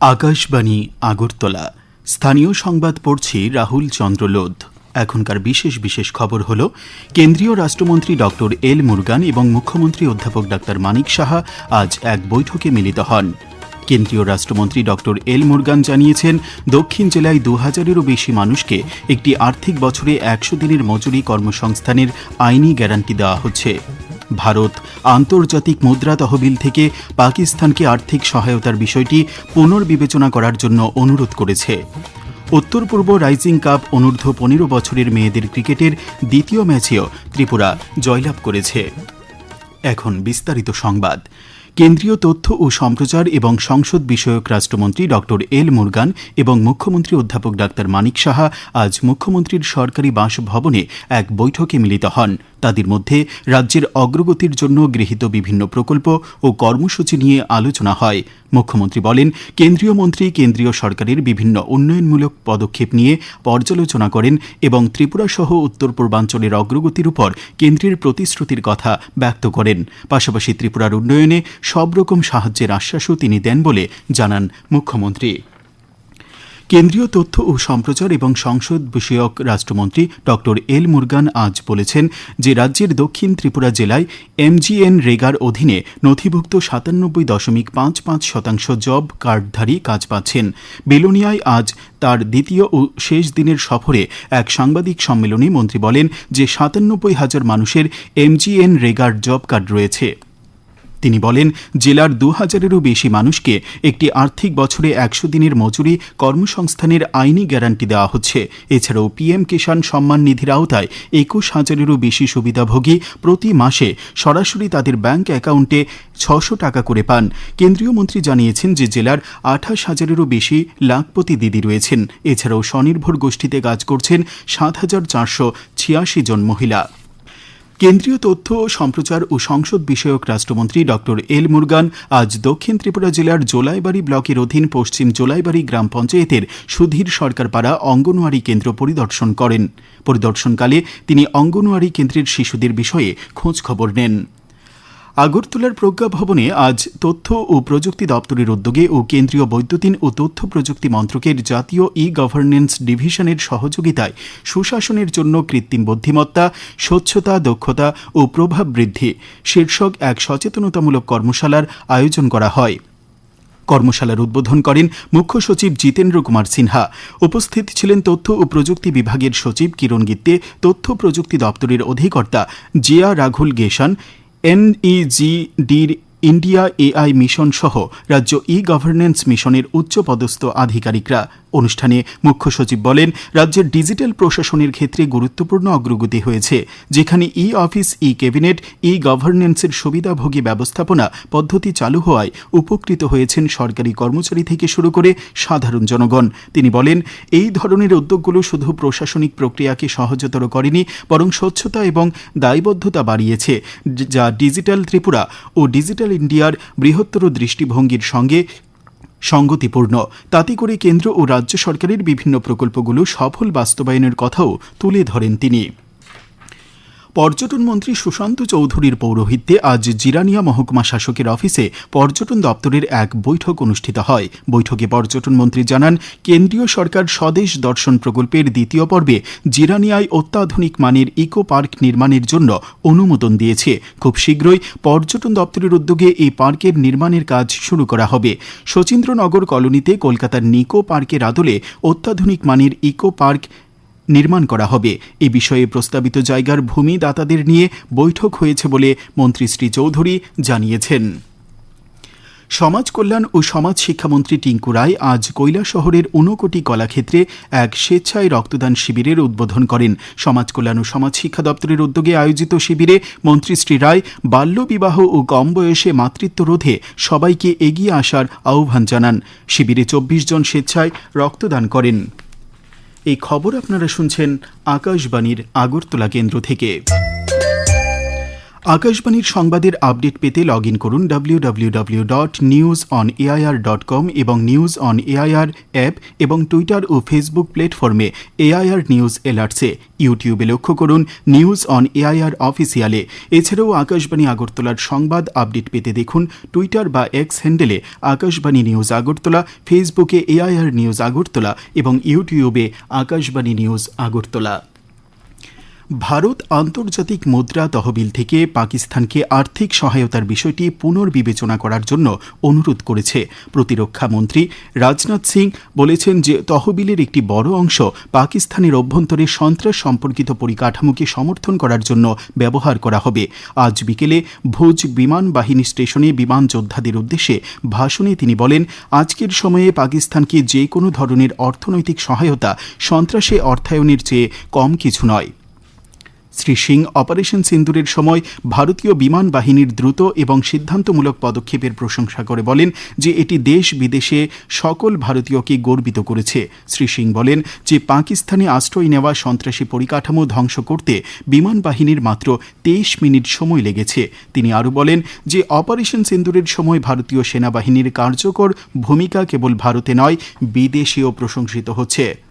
আকাশবাণী, আগরতলা। স্থানীয় সংবাদ পড়ছি রাহুল চন্দ্রলোধ এখনকার বিশেষ বিশেষ খবর হল, কেন্দ্রীয় রাষ্ট্রমন্ত্রী ডক্টর এল মুরগান এবং মুখ্যমন্ত্রী অধ্যাপক ডাক্তার মানিক সাহা আজ এক বৈঠকে মিলিত হন। কেন্দ্রীয় রাষ্ট্রমন্ত্রী ডক্টর এল মুরগান জানিয়েছেন, দক্ষিণ জেলায় দু হাজারেরও বেশি মানুষকে একটি আর্থিক বছরে একশো দিনের মজুরি কর্মসংস্থানের আইনি গ্যারান্টি দেওয়া হচ্ছে। ভারত আন্তর্জাতিক মুদ্রা তহবিল থেকে পাকিস্তানকে আর্থিক সহায়তার বিষয়টি পুনর্বিবেচনা করার জন্য অনুরোধ করেছে। উত্তর পূর্ব রাইজিং কাপ অনূর্ধ্ব পনেরো বছরের মেয়েদের ক্রিকেটের দ্বিতীয় ম্যাচেও ত্রিপুরা জয়লাভ করেছে। এখন বিস্তারিত সংবাদ। কেন্দ্রীয় তথ্য ও সম্প্রচার এবং সংসদ বিষয়ক রাষ্ট্রমন্ত্রী ডক্টর এল মুরগান এবং মুখ্যমন্ত্রী অধ্যাপক ডাক্তার মানিক সাহা আজ মুখ্যমন্ত্রীর সরকারি বাসভবনে এক বৈঠকে মিলিত হন। তাদের মধ্যে রাজ্যের অগ্রগতির জন্য গৃহীত বিভিন্ন প্রকল্প ও কর্মসূচি নিয়ে আলোচনা হয়। মুখ্যমন্ত্রী বলেন, কেন্দ্রীয় মন্ত্রী, কেন্দ্রীয় সরকারের বিভিন্ন উন্নয়নমূলক পদক্ষেপ নিয়ে পর্যালোচনা করেন এবং ত্রিপুরা সহ উত্তর পূর্বাঞ্চলের অগ্রগতির উপর কেন্দ্রের প্রতিশ্রুতির কথা ব্যক্ত করেন। পাশাপাশি ত্রিপুরার উন্নয়নে সব রকম সাহায্যের আশ্বাসও তিনি দেন বলে জানান মুখ্যমন্ত্রী। কেন্দ্রীয় তথ্য ও সম্প্রচার এবং সংসদ বিষয়ক রাষ্ট্রমন্ত্রী ডক্টর এল মুরগান আজ বলেছেন যে রাজ্যের দক্ষিণ ত্রিপুরা জেলায় এমজিএন রেগার অধীনে নথিভুক্ত সাতানব্বই দশমিক পাঁচ পাঁচ শতাংশ জব কার্ডধারী কাজ পাচ্ছেন। বেলোনিয়ায় আজ তার দ্বিতীয় ও শেষ দিনের সফরে এক সাংবাদিক সম্মেলনে মন্ত্রী বলেন যে সাতানব্বই হাজার মানুষের এমজিএন রেগার জব কার্ড রয়েছে। তিনি বলেন, জেলার দু হাজারেরও বেশি মানুষকে একটি আর্থিক বছরে একশো দিনের মজুরি কর্মসংস্থানের আইনি গ্যারান্টি দেওয়া হচ্ছে। এছাড়াও পিএম কিষাণ সম্মান নিধির আওতায় একুশ হাজারেরও বেশি সুবিধাভোগী প্রতি মাসে সরাসরি তাদের ব্যাংক অ্যাকাউন্টে ছশো টাকা করে পান। কেন্দ্রীয় মন্ত্রী জানিয়েছেন যে, জেলার আঠাশ হাজারেরও বেশি লাখপতি দিদি রয়েছেন। এছাড়াও স্বনির্ভর গোষ্ঠীতে কাজ করছেন সাত হাজার চারশো ছিয়াশি জন মহিলা। কেন্দ্রীয় তথ্য, সম্প্রচার ও সংসদ বিষয়ক রাষ্ট্রমন্ত্রী ডক্টর এল মুরগান আজ দক্ষিণ ত্রিপুরা জেলার জোলাইবাড়ি ব্লকের অধীন পশ্চিম জোলাইবাড়ি গ্রাম পঞ্চায়েতের সুধীর সরকার পাড়া অঙ্গনওয়াড়ি কেন্দ্র পরিদর্শন করেন। পরিদর্শনকালে তিনি অঙ্গনওয়াড়ি কেন্দ্রের শিশুদের বিষয়ে খোঁজখবর নেন। আগরতলার প্রজ্ঞা ভবনে আজ তথ্য ও প্রযুক্তি দপ্তরের উদ্যোগে ও কেন্দ্রীয় বৈদ্যুতিন ও তথ্য প্রযুক্তি মন্ত্রকের জাতীয় ই গভর্নেন্স ডিভিশনের সহযোগিতায় সুশাসনের জন্য কৃত্রিম বুদ্ধিমত্তা, স্বচ্ছতা, দক্ষতা ও প্রভাব বৃদ্ধি, শীর্ষক এক সচেতনতামূলক কর্মশালার আয়োজন করা হয়। কর্মশালার উদ্বোধন করেন মুখ্য সচিব জিতেন্দ্র কুমার সিনহা। উপস্থিত ছিলেন তথ্য ও প্রযুক্তি বিভাগের সচিব কিরণ গিত্তে তথ্য প্রযুক্তি দপ্তরের অধিকর্তা জিয়া রাঘুল গেশান N E G D India AI mission সহ রাজ্য ই গভর্নেন্স মিশনের উচ্চপদস্থ আধিকারিকরা। অনুষ্ঠানে মুখ্য সচিব বলেন, রাজ্যের ডিজিটাল প্রশাসনের ক্ষেত্রে গুরুত্বপূর্ণ অগ্রগতি হয়েছে, যেখানে ই অফিস ই ক্যাবিনেট ই গভর্নেন্সের সুবিধাভোগী ব্যবস্থাপনা পদ্ধতি চালু হওয়ায় উপকৃত হয়েছেন সরকারি কর্মচারী থেকে শুরু করে সাধারণ জনগণ। তিনি বলেন, এই ধরনের উদ্যোগগুলো শুধু প্রশাসনিক প্রক্রিয়াকে সহজতর করেনি, বরং স্বচ্ছতা এবং দায়বদ্ধতা বাড়িয়েছে, যা ডিজিটাল ত্রিপুরা ও ডিজিটাল ইন্ডিয়ার বৃহত্তর দৃষ্টিভঙ্গির সঙ্গে সঙ্গতিপূর্ণ। তাতে করে কেন্দ্র ও রাজ্য সরকারের বিভিন্ন প্রকল্পগুলো সফল বাস্তবায়নের কথাও তুলে ধরেন তিনি। পর্যটন মন্ত্রী সুশান্ত চৌধুরীর পৌরোহিত্যে আজ জিরানিয়া মহকুমা শাসকের অফিসে পর্যটন দপ্তরের এক বৈঠক অনুষ্ঠিত হয়। বৈঠকে পর্যটন মন্ত্রী জানান, কেন্দ্রীয় সরকার স্বদেশ দর্শন প্রকল্পের দ্বিতীয় পর্বে জিরানিয়ায় অত্যাধুনিক মানের ইকো পার্ক নির্মাণের জন্য অনুমোদন দিয়েছে। খুব শীঘ্রই পর্যটন দপ্তরের উদ্যোগে এই পার্কের নির্মাণের কাজ শুরু করা হবে। শচীন্দ্রনগর কলোনিতে কলকাতার নিকো পার্কের আদলে অত্যাধুনিক মানের ইকো পার্ক নির্মাণ করা হবে। এ বিষয়ে প্রস্তাবিত জায়গার ভূমি দাতাদের নিয়ে বৈঠক হয়েছে বলে মন্ত্রী শ্রী চৌধুরী জানিয়েছেন। সমাজ কল্যাণ ও সমাজ শিক্ষামন্ত্রী টিঙ্কু রায় আজ শহরের ঊনকোটি কলাক্ষেত্রে এক স্বেচ্ছায় রক্তদান শিবিরের উদ্বোধন করেন। সমাজ কল্যাণ ও সমাজ শিক্ষা দপ্তরের উদ্যোগে আয়োজিত শিবিরে মন্ত্রী শ্রী রায় বাল্যবিবাহ ও কম বয়সে মাতৃত্ব রোধে সবাইকে এগিয়ে আসার আহ্বান জানান। শিবিরে চব্বিশ জন স্বেচ্ছায় রক্তদান করেন। এই খবর আপনারা শুনছেন আকাশবাণীর আগরতলা কেন্দ্র থেকে। আকাশবাণীর সংবাদের আপডেট পেতে লগ ইন করুন W W W dot news on AIR dot com এবং নিউজ অন এআইআর অ্যাপ এবং টুইটার ও ফেসবুক প্ল্যাটফর্মে এআইআর নিউজ এলার্টসে ইউটিউবে লক্ষ্য করুন নিউজ অন এআইআর অফিসিয়ালে এছাড়াও আকাশবাণী আগরতলার সংবাদ আপডেট পেতে দেখুন টুইটার বা এক্স হ্যান্ডেলে আকাশবাণী নিউজ আগরতলা ফেসবুকে এআইআর নিউজ আগরতলা এবং ইউটিউবে আকাশবাণী নিউজ আগরতলা। ভারত আন্তর্জাতিক মুদ্রা তহবিল থেকে পাকিস্তানকে আর্থিক সহায়তার বিষয়টি পুনর্বিবেচনা করার জন্য অনুরোধ করেছে প্রতিরক্ষা মন্ত্রী রাজনাথ সিং। বলেছেন যে তহবিলের একটি বড় অংশ পাকিস্তানের অভ্যন্তরে সন্ত্রাস সম্পর্কিত পরিকাঠামোকে সমর্থন করার জন্য ব্যবহার করা হবে। আজ বিকেলে ভোজ বিমান বাহিনী স্টেশনে বিমান যোদ্ধাদের উদ্দেশ্যে ভাষণে তিনি বলেন, আজকের সময়ে পাকিস্তানকে যে কোনো ধরনের অর্থনৈতিক সহায়তা সন্ত্রাসে অর্থায়নের চেয়ে কম কিছু নয়। শ্রী সিং অপারেশন সিন্দুরের সময় ভারতীয় বিমান বাহিনীর দ্রুত এবং সিদ্ধান্তমূলক পদক্ষেপের প্রশংসা করে বলেন যে এটি দেশ বিদেশে সকল ভারতীয়কে গর্বিত করেছে। শ্রী সিং বলেন যে পাকিস্তানে আশ্রয় নেওয়া সন্ত্রাসী পরিকাঠামো ধ্বংস করতে বিমান বাহিনীর মাত্র তেইশ মিনিট সময় লেগেছে। তিনি আরও বলেন যে অপারেশন সিন্দুরের সময় ভারতীয় সেনাবাহিনীর কার্যকর ভূমিকা কেবল ভারতে নয়, বিদেশেও প্রশংসিত হচ্ছে।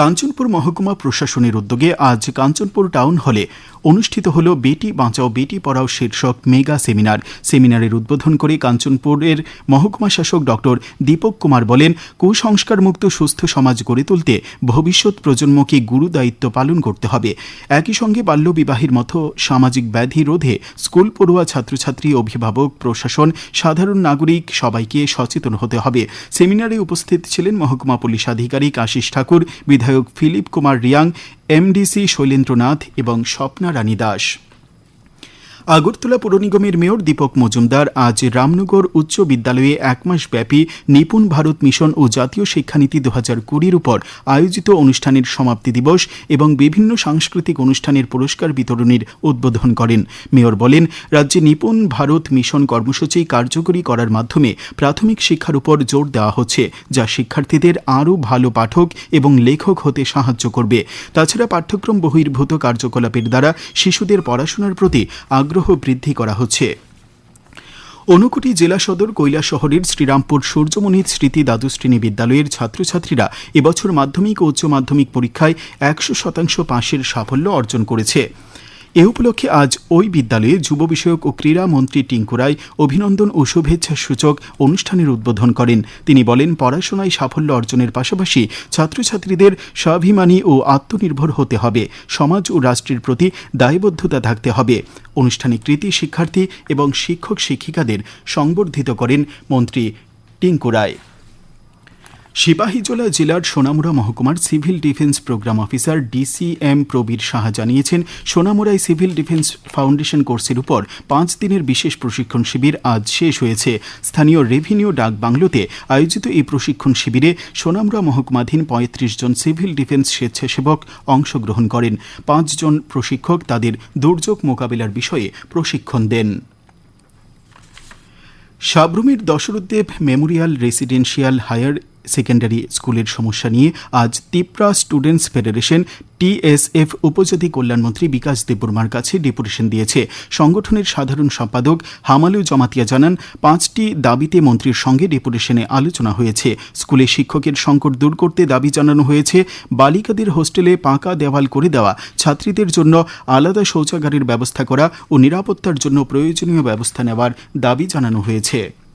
কাঞ্চনপুর মহকুমা প্রশাসনের উদ্যোগে আজ কাঞ্চনপুর টাউন হলে অনুষ্ঠিত হল বেটি বাঁচাও, বেটি পড়াও শীর্ষক মেগা সেমিনার। সেমিনারের উদ্বোধন করে কাঞ্চনপুরের মহকুমা শাসক ডক্টর দীপক কুমার বলেন কুসংস্কার মুক্ত সুস্থ সমাজ গড়ে তুলতে ভবিষ্যৎ প্রজন্মকে গুরু দায়িত্ব পালন করতে হবে। একই সঙ্গে বাল্যবিবাহের মতো সামাজিক ব্যাধি রোধে স্কুল পড়ুয়া ছাত্রছাত্রী, অভিভাবক, প্রশাসন, সাধারণ নাগরিক সবাইকে সচেতন হতে হবে। সেমিনারে উপস্থিত ছিলেন মহকুমা পুলিশ আধিকারিক আশিস ঠাকুর, বিধায়ক ফিলিপ কুমার রিয়াং এমডিসি শৈলেন্দ্রনাথ এবং স্বপ্না রানী দাস আগরতলা পৌর নিগমের মেয়র দীপক মজুমদার আজ রামনগর উচ্চ বিদ্যালয়ে এক মাস ব্যাপী নিপুণ ভারত মিশন ও জাতীয় শিক্ষানীতি দু হাজার কুড়ির উপর আয়োজিত অনুষ্ঠানের সমাপ্তি দিবস এবং বিভিন্ন সাংস্কৃতিক অনুষ্ঠানের পুরস্কার বিতরণের উদ্বোধন করেন। মেয়র বলেন, রাজ্যে নিপুণ ভারত মিশন কর্মসূচি কার্যকরী করার মাধ্যমে প্রাথমিক শিক্ষার উপর জোর দেওয়া হচ্ছে, যা শিক্ষার্থীদের আরও ভালো পাঠক এবং লেখক হতে সাহায্য করবে। তাছাড়া পাঠ্যক্রম বহির্ভূত কার্যকলাপের দ্বারা শিশুদের পড়াশোনার প্রতি আগ্রহ বৃদ্ধি করা হচ্ছে। অনুকুটি জেলা সদর কৈলা শহরের শ্রীরামপুর সূর্যমণি স্মৃতি দ্বাদশ্রেণী বিদ্যালয়ের ছাত্রছাত্রীরা এবছর মাধ্যমিক ও উচ্চ মাধ্যমিক পরীক্ষায় একশো শতাংশ পাশের সাফল্য অর্জন করেছে। এ উপলক্ষে আজ ওই বিদ্যালয়ে যুব বিষয়ক ও ক্রীড়া মন্ত্রী টিঙ্কু রায় অভিনন্দন ও শুভেচ্ছা সূচক অনুষ্ঠানের উদ্বোধন করেন। তিনি বলেন, পড়াশোনায় সাফল্য অর্জনের পাশাপাশি ছাত্রছাত্রীদের স্বাভিমানী ও আত্মনির্ভর হতে হবে। সমাজ ও রাষ্ট্রের প্রতি দায়বদ্ধতা থাকতে হবে। অনুষ্ঠানে কৃতি শিক্ষার্থী এবং শিক্ষক শিক্ষিকাদের সংবর্ধিত করেন মন্ত্রী টিঙ্কু রায়। সিপাহীজলা জেলার সোনামুড়া মহকুমার civil defence programme officer DCM Prabir Saha জানিয়েছেন, সোনামুড়ায় সিভিল ডিফেন্স ফাউন্ডেশন কোর্সের উপর পাঁচ দিনের বিশেষ প্রশিক্ষণ শিবির আজ শেষ হয়েছে। স্থানীয় রেভিনিউ ডাক বাংলোতে আয়োজিত এই প্রশিক্ষণ শিবিরে সোনামুড়া মহকুমাধীন পঁয়ত্রিশ জন সিভিল ডিফেন্স স্বেচ্ছাসেবক অংশগ্রহণ করেন। পাঁচজন প্রশিক্ষক তাদের দুর্যোগ মোকাবিলার বিষয়ে প্রশিক্ষণ দেন। সাবরুমের Dasharathdeb memorial residential higher secondary স্কুলের সমস্যা নিয়ে আজ তিপ্রা স্টুডেন্টস ফেডারেশন টিএসএফ উপজাতি কল্যাণমন্ত্রী বিকাশ দেববর্মার কাছে ডেপুটেশন দিয়েছে। সংগঠনের সাধারণ সম্পাদক হামালু জমাতিয়া জানান, পাঁচটি দাবিতে মন্ত্রীর সঙ্গে ডেপুটেশনে আলোচনা হয়েছে। স্কুলে শিক্ষকের সংকট দূর করতে দাবি জানানো হয়েছে, বালিকাদের হোস্টেলে পাকা দেওয়াল করে দেওয়া, ছাত্রীদের জন্য আলাদা শৌচাগারের ব্যবস্থা করা ও নিরাপত্তার জন্য প্রয়োজনীয় ব্যবস্থা নেওয়ার দাবি জানানো হয়েছে।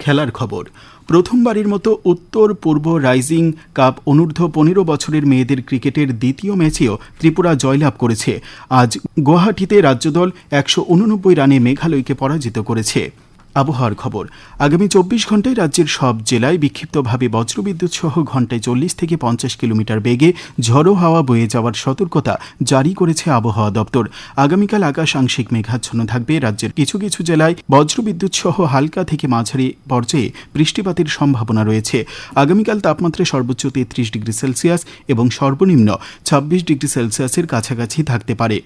খেলার খবর। প্রথমবারের মতো উত্তর পূর্ব রাইজিং কাপ অনূর্ধ্ব পনেরো বছরের মেয়েদের ক্রিকেটের দ্বিতীয় ম্যাচেও ত্রিপুরা জয়লাভ করেছে। আজ গুয়াহাটিতে রাজ্যদল একশো উননব্বই রানে মেঘালয়কে পরাজিত করেছে। আবহাওয়ার খবর। আগামী চব্বিশ ঘন্টায় রাজ্যের সব জেলায় বিক্ষিপ্তভাবে বজ্রবিদ্যুৎ সহ ঘন্টায় চল্লিশ থেকে পঞ্চাশ কিলোমিটার বেগে ঝড়ো হাওয়া বয়ে যাওয়ার সতর্কতা জারি করেছে আবহাওয়া দপ্তর। আগামীকাল আকাশ আংশিক মেঘাচ্ছন্ন থাকবে। রাজ্যের কিছু কিছু জেলায় বজ্রবিদ্যুৎ সহ হালকা থেকে মাঝারি পর্যায়ে বৃষ্টিপাতের সম্ভাবনা রয়েছে। আগামীকাল তাপমাত্রা সর্বোচ্চ তেত্রিশ ডিগ্রি সেলসিয়াস এবং সর্বনিম্ন ছাব্বিশ ডিগ্রি সেলসিয়াসের কাছাকাছি থাকতে পারে।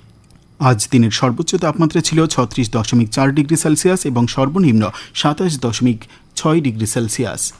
আজ দিনের সর্বোচ্চ তাপমাত্রা ছিল ছত্রিশ দশমিক চার ডিগ্রি সেলসিয়াস এবং সর্বনিম্ন সাতাশ দশমিক ছয় ডিগ্রি সেলসিয়াস।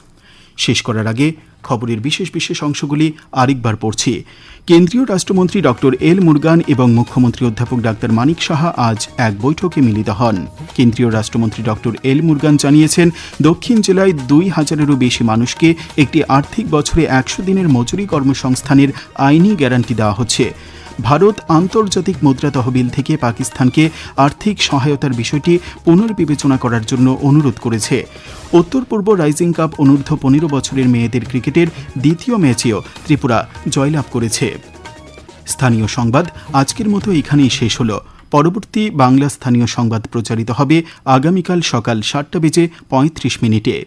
শেষ করার আগে খবরের বিশেষ বিশেষ অংশগুলি আরেকবার পড়ছি। কেন্দ্রীয় রাষ্ট্রমন্ত্রী ডক্টর এল মুরগান এবং মুখ্যমন্ত্রী অধ্যাপক ডাক্তার মানিক সাহা আজ এক বৈঠকে মিলিত হন। কেন্দ্রীয় রাষ্ট্রমন্ত্রী ডক্টর এল মুরগান জানিয়েছেন, দক্ষিণ জেলায় দুই হাজারেরও বেশি মানুষকে একটি আর্থিক বছরে একশো দিনের মজুরি কর্মসংস্থানের আইনি গ্যারান্টি দেওয়া হচ্ছে। ভারত আন্তর্জাতিক মুদ্রা তহবিল থেকে পাকিস্তানকে আর্থিক সহায়তার বিষয়টি পুনর্বিবেচনা করার জন্য অনুরোধ করেছে। উত্তর পূর্ব রাইজিং কাপ অনূর্ধ্ব পনেরো বছরের মেয়েদের ক্রিকেটের দ্বিতীয় ম্যাচেও ত্রিপুরা জয়লাভ করেছে। স্থানীয় সংবাদ আজকের মতো এখানেই শেষ হলো। পরবর্তী বাংলা স্থানীয় সংবাদ প্রচারিত হবে আগামীকাল সকাল সাতটা বেজে পঁয়ত্রিশ মিনিটে।